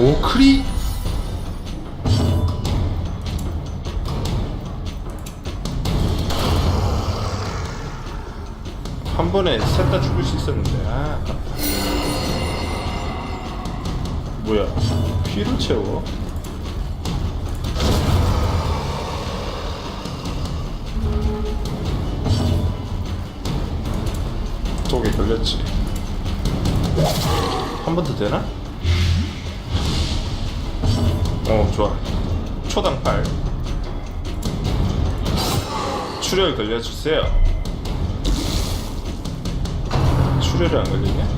오 크리? 한 번에 셋 다 죽을 수 있었는데 아 뭐야 피를 채워? 독에 걸렸지. 한 번 더 되나? 어 좋아. 초당 8 출혈 걸려주세요. 출혈이 안 걸리냐?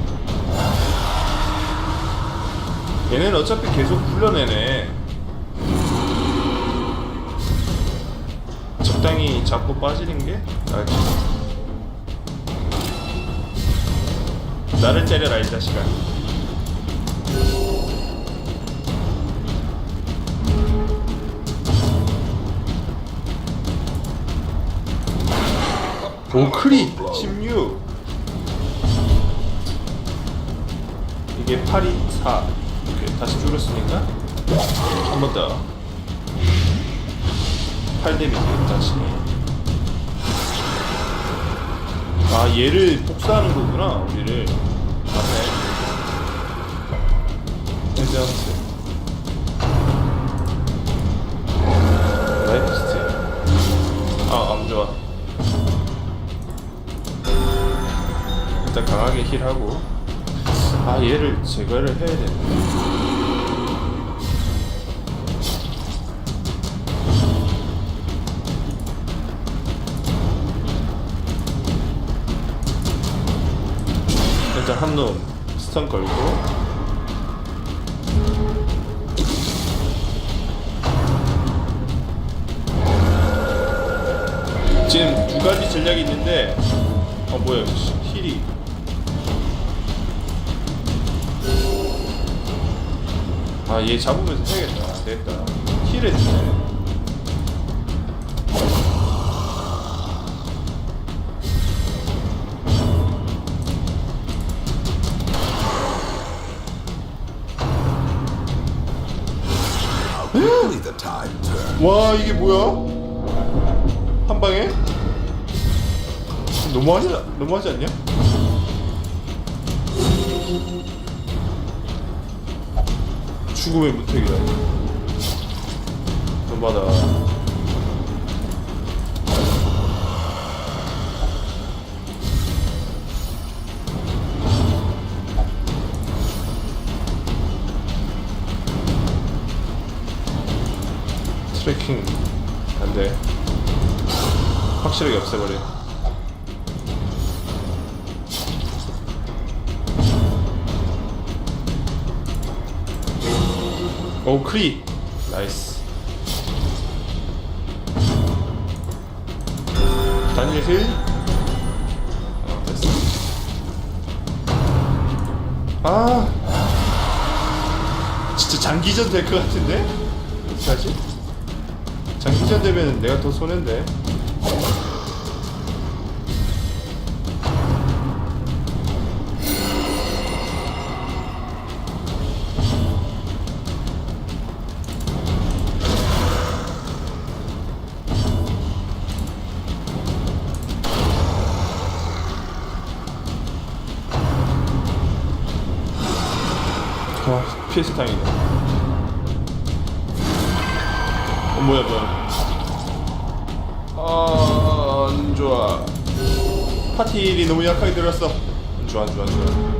얘네는 어차피 계속 불러내네. 적당히 잡고 빠지는 게 나을지. 나를 때려라 이 자식아 오 크리. 16 이게 8이 4 이렇게 다시 줄였으니까 한 번 더. 8 데미지 다시 아 얘를 복사하는 거구나 우리를. 현재한테 라 일단 강하게 힐하고. 아 얘를 제거를 해야 되는데 일단 한놈 스턴 걸고. 지금 두 가지 전략이 있는데 어 뭐야 씨, 힐이 아 얘 잡으면서 해야겠다 됐다 tide turns. 와 이게 뭐야? 한 방에? 너무하지 너무하지 않냐? 죽음의 무택이다. 너무하다. 트래킹 안 돼 확실하게 없애버려 오 크리. 나이스. 다니엘 힐. 어, 됐어. 아. 진짜 장기전 될 것 같은데? 어떡하지? 장기전 되면 내가 더 손해인데. 당이네. 어, 뭐야, 뭐야. 아, 안 좋아. 파티일이 너무 약하게 들었어. 안 좋아, 안 좋아, 안 좋아.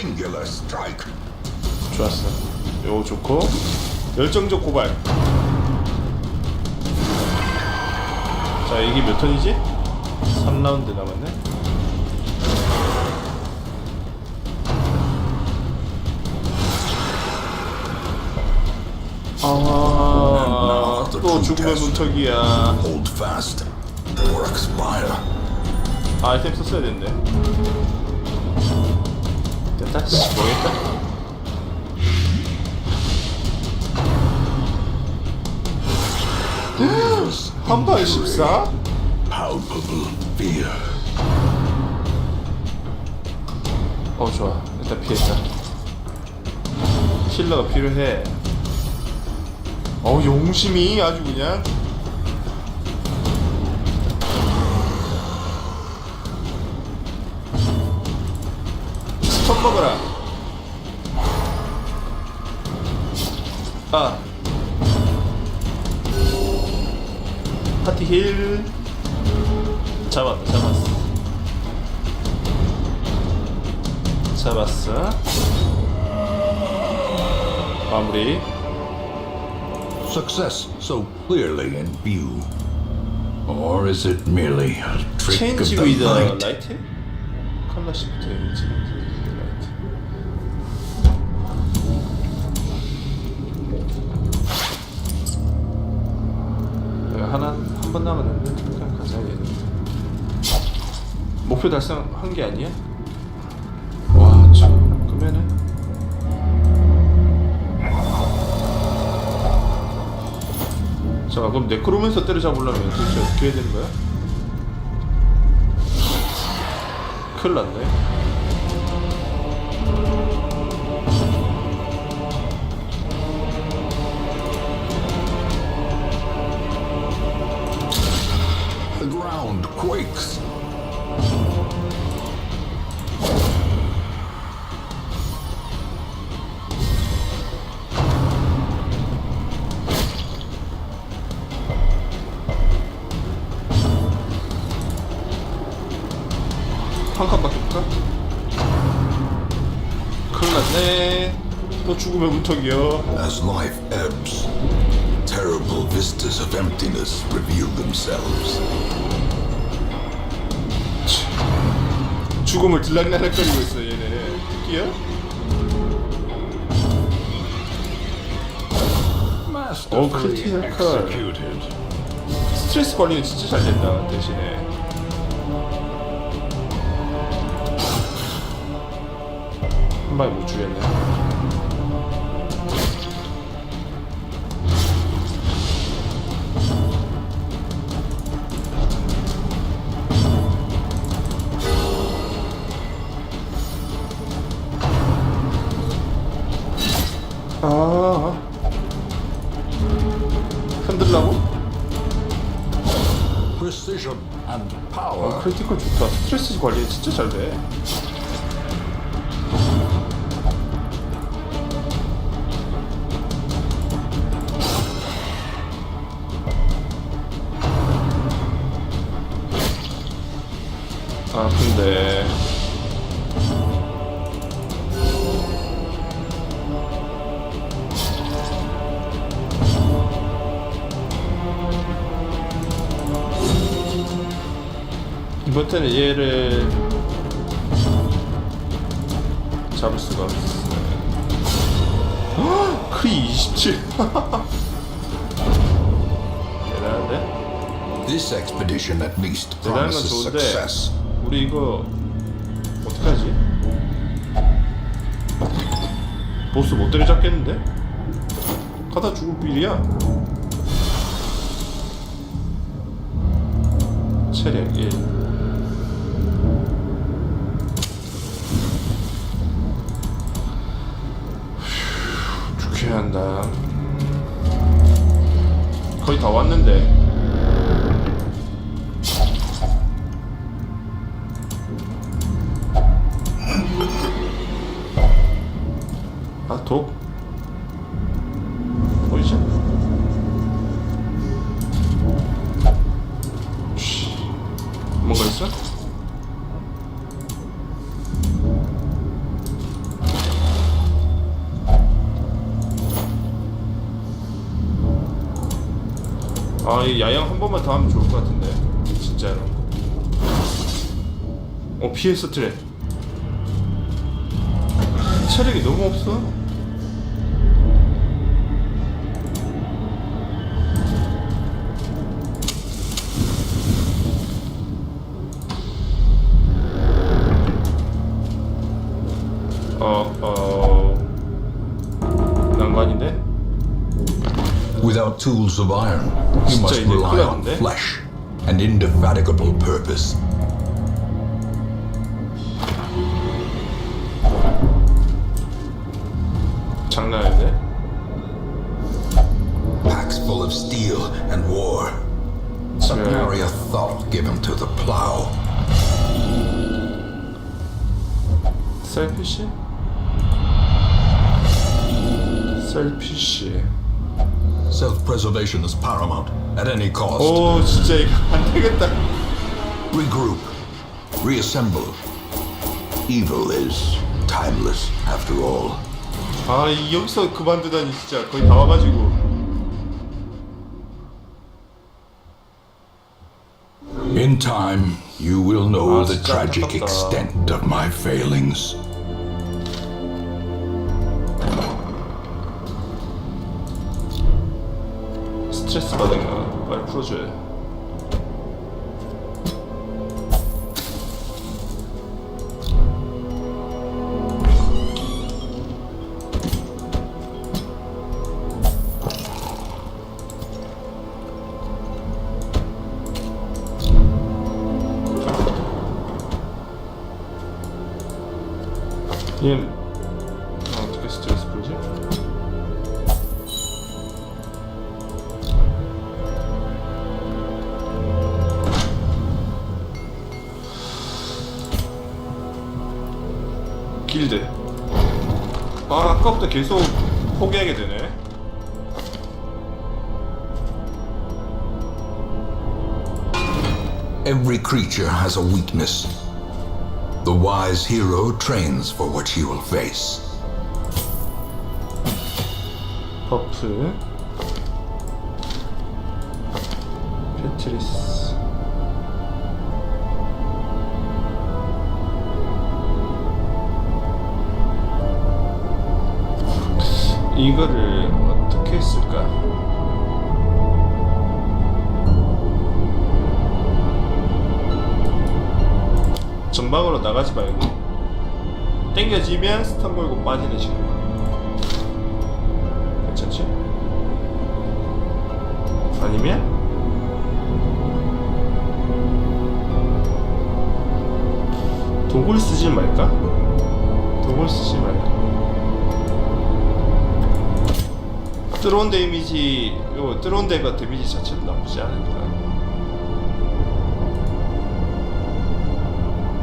singular strike. 좋았어. 요 좋고. 열정적 고발. 자, 이게 몇 턴이지? 3라운드 남았네. 아, 또 죽음의 문턱이야. Hold fast or expire. 아, 아이템 썼어야 됐네. 됐다. 씨, 모르겠다. 한발 14? palpable fear. 어 좋아. 일단 피했다. 킬러가 필요해. 어 용심이 아주 그냥. 스톱 먹어라. 아 힐 잡았다 잡았어 잡았어 마무리 Success so clearly in view. Or is it merely a trick of 체인지 the 위더 night? 라이트? 컬러 시프트 체인지 위더 라이트 목표 달성한 게 아니야? 와 참 그러면은 자 그럼 네크로맨서 때려잡으려면 도대체 어떻게 해야 되는 거야? 큰일 났네 The ground quakes. 한 칸밖에 없까? 큰일 났네 또 죽으면 문턱이요 As life ebbs, terrible vistas of emptiness reveal themselves. 죽음을 들락날락 거리고 있어 얘네 토끼야? 어 크리티컬 Executed. 스트레스 관리는 진짜 잘 된다 대신에 방에 못 죽였네 아 흔들라고? Precision and 어, power. 크리티컬 좋다. 스트레스 관리 진짜 잘 돼. 크리 27. 대단한데? This expedition at least 대단한 건 promises 좋은데 success. 우리 이거 어떡하지? 보스 못 때려잡겠는데? 가다 죽을 일이야. 체력 1. 한다. 거의 다 왔는데. 아, 이 야영 한 번만 더 하면 좋을 것 같은데. 진짜로. 어, PS 트랩. 체력이 너무 없어. tools of iron. You 진짜 must 이제 rely 큰일 on 났는데? flesh and indefatigable purpose. 장난 아닌데? Packs full of steel and war. But Yeah. nary a thought given to the plow. 셀피시? 셀피시 Self-preservation is paramount at any cost. 오 진짜 이거 안 되겠다 Regroup. Reassemble. Evil is timeless after all. 아 이- 여기서 그만두다니 진짜 거의 다 와가지고 In time, you will know Ah, the 진짜 tragic 안타깝다. extent of my failings. 스트레스 거 빨리 풀어줘야 돼 길드 아 아까부터 계속 포기하게 되네 Every creature has a weakness. The wise hero trains for what he will face. 버프 페트리스 이거를 어떻게 했을까? 전방으로 나가지 말고 땡겨지면 스턴 걸고 빠지는 식으로 괜찮지? 아니면 독을 쓰지 말까? 독을 쓰지 말까? 드론 데미지 요 드론 데가 데미지 자체도 나쁘지 않으니까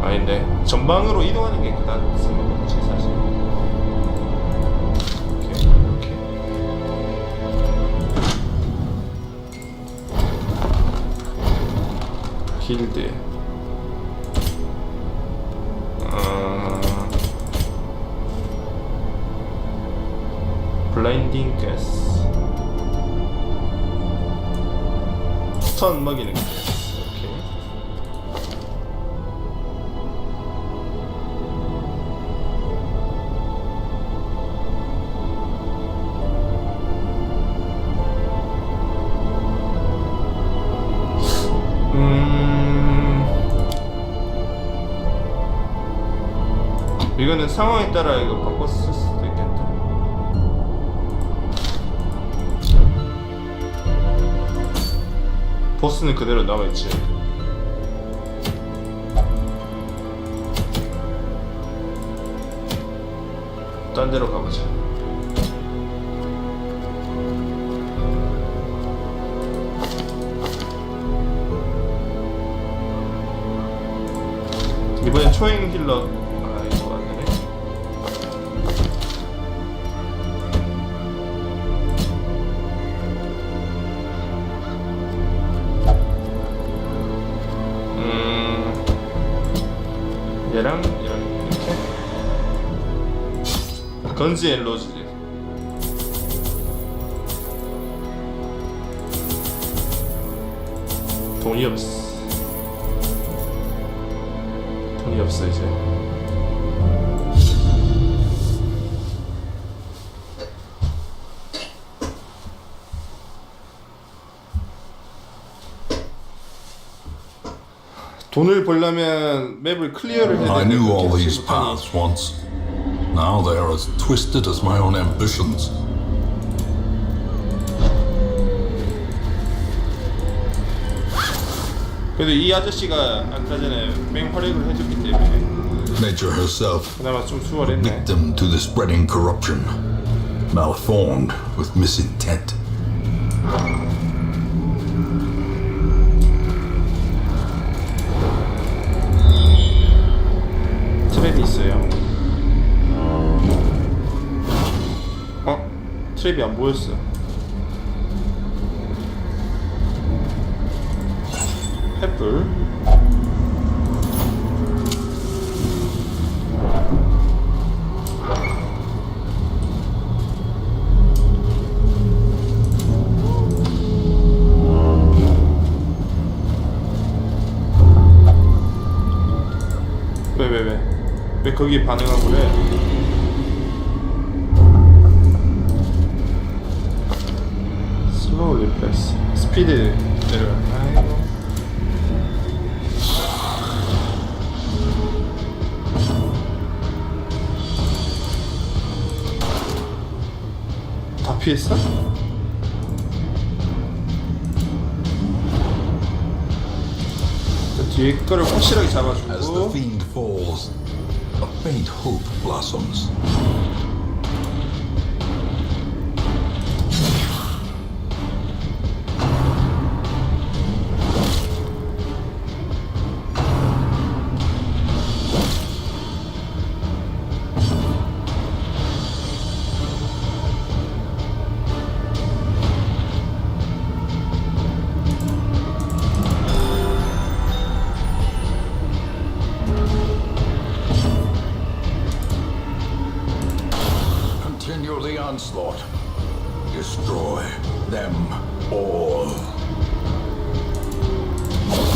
아닌데? 전방으로 이동하는 게 그다음 제 사실. 길드 블라인딩 가스. 스턴 먹이는 가스 음... 이거는 상황에 따라 이거 쓸수 보스는 그대로 남아있지. 딴 데로 가보자. 이번엔 초행 힐러 앤 로즈 돈이 없어 돈이 없어 이제 돈을 벌려면 맵을 클리어를 해야 I 되는데 knew all 그렇게 these 하지 못하니. paths once. Now they are as twisted as my own ambitions. Nature herself, victim to the spreading corruption, malformed with misintent. 트랩이 안 보였어. 횃불. 왜, 왜, 왜? 왜 거기에 반응하고 그래? 슬로우 리플렉 스 스피드 내려 아이고 다 피했어? 자, 뒤에 거를 확실하게 As the 잡아주고 fiend falls, a faint hope blossoms.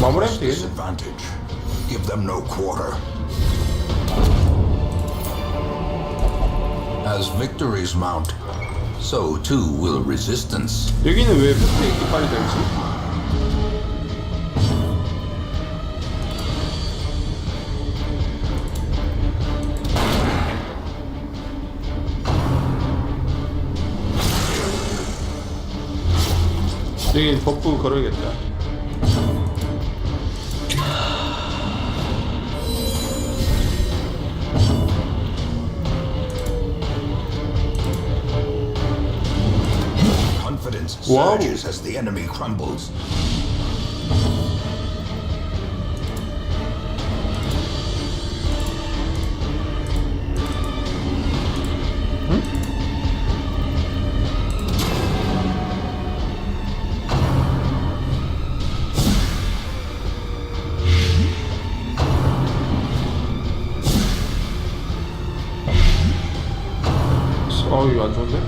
마무리하면 되겠네 Disadvantage. Give them no quarter. As victories mount, so too will resistance. 여기는 왜 흑태 이렇게 빨리 되지? 여기 버프 걸어야겠다. Confidence Wow. surges as the enemy crumbles. 어 이거 안 좋은데?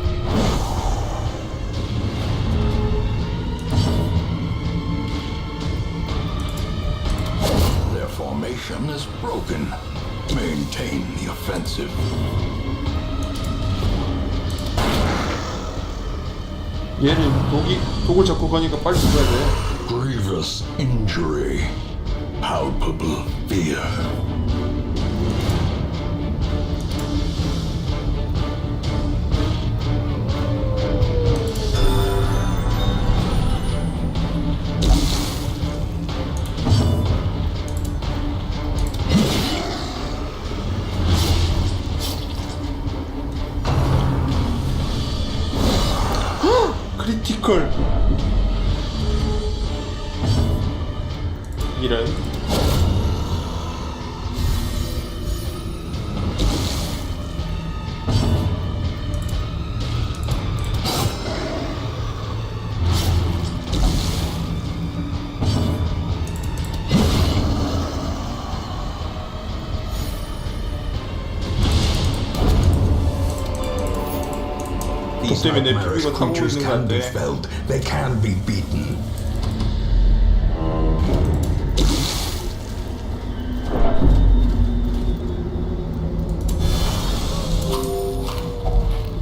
These 때문에 nightmarish 피부가 타고 creatures 있는 것 can be 같아. felled. They can be beaten.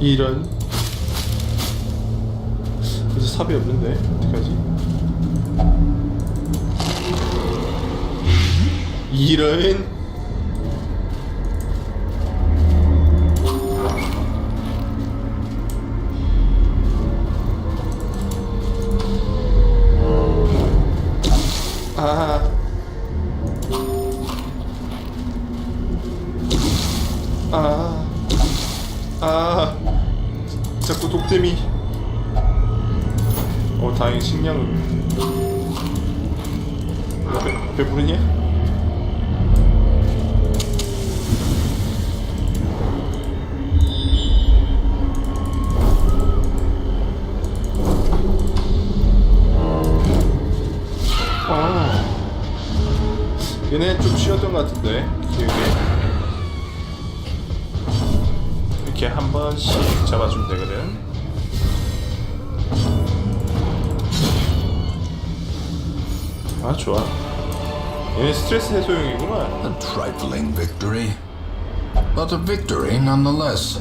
이런. 이제 삽이 없는데 어떡하지? 이런. 아, 자꾸 독댐이. 어, 다행히 식량을. 배, 배부르냐? 아, 얘네 좀 쉬었던 것 같은데 기억에. 이렇게 한 번씩 잡아주면 되거든. 아 좋아. 얘네 스트레스 해소용이구만. A trifling victory, but a victory nonetheless.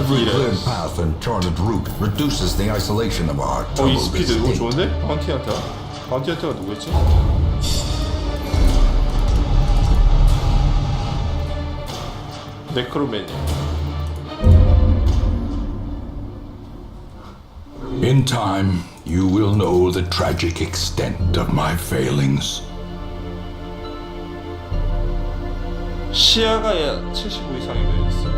Every Yes. cleared path and charted route reduces the isolation of our 어, 이 troubled 스피드 이거 estate. 좋은데? 바운티한테 바운티한테가 누구였지? 네크로맨이야 In time, you will know the tragic extent of my failings. 시야가 75 이상이 되었어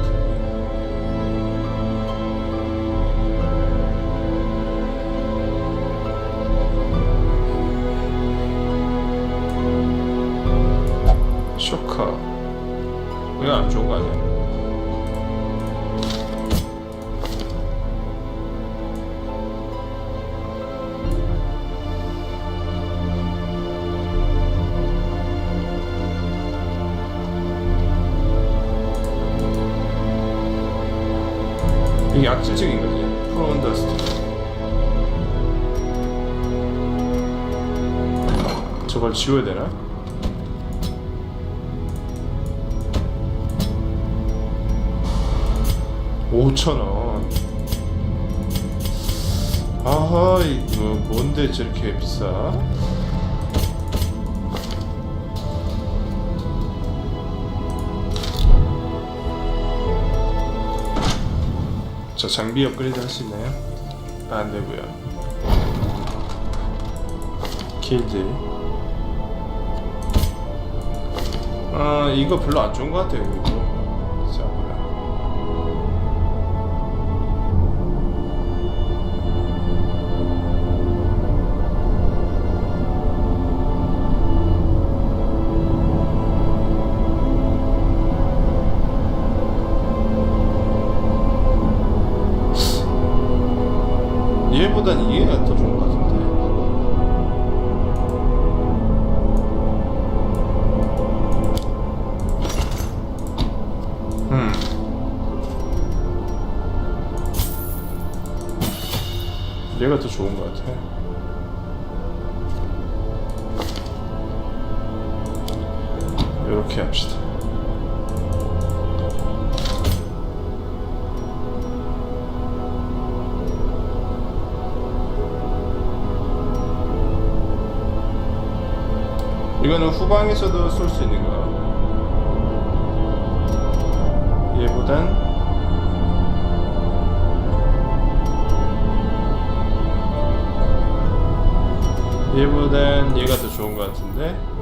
악질적인 거지 프로먼더스트 저걸 지워야 되나? 오천원 아하 이거 뭔데 저렇게 비싸? 저 장비 업그레이드 할 수 있나요? 아, 안 되고요. 길드. 아 이거 별로 안 좋은 것 같아요. 이거. 이렇게 합시다. 이거는 후방에서도 쏠 수 있는 거. 얘보단 얘보단 얘가 더 좋은 것 같은데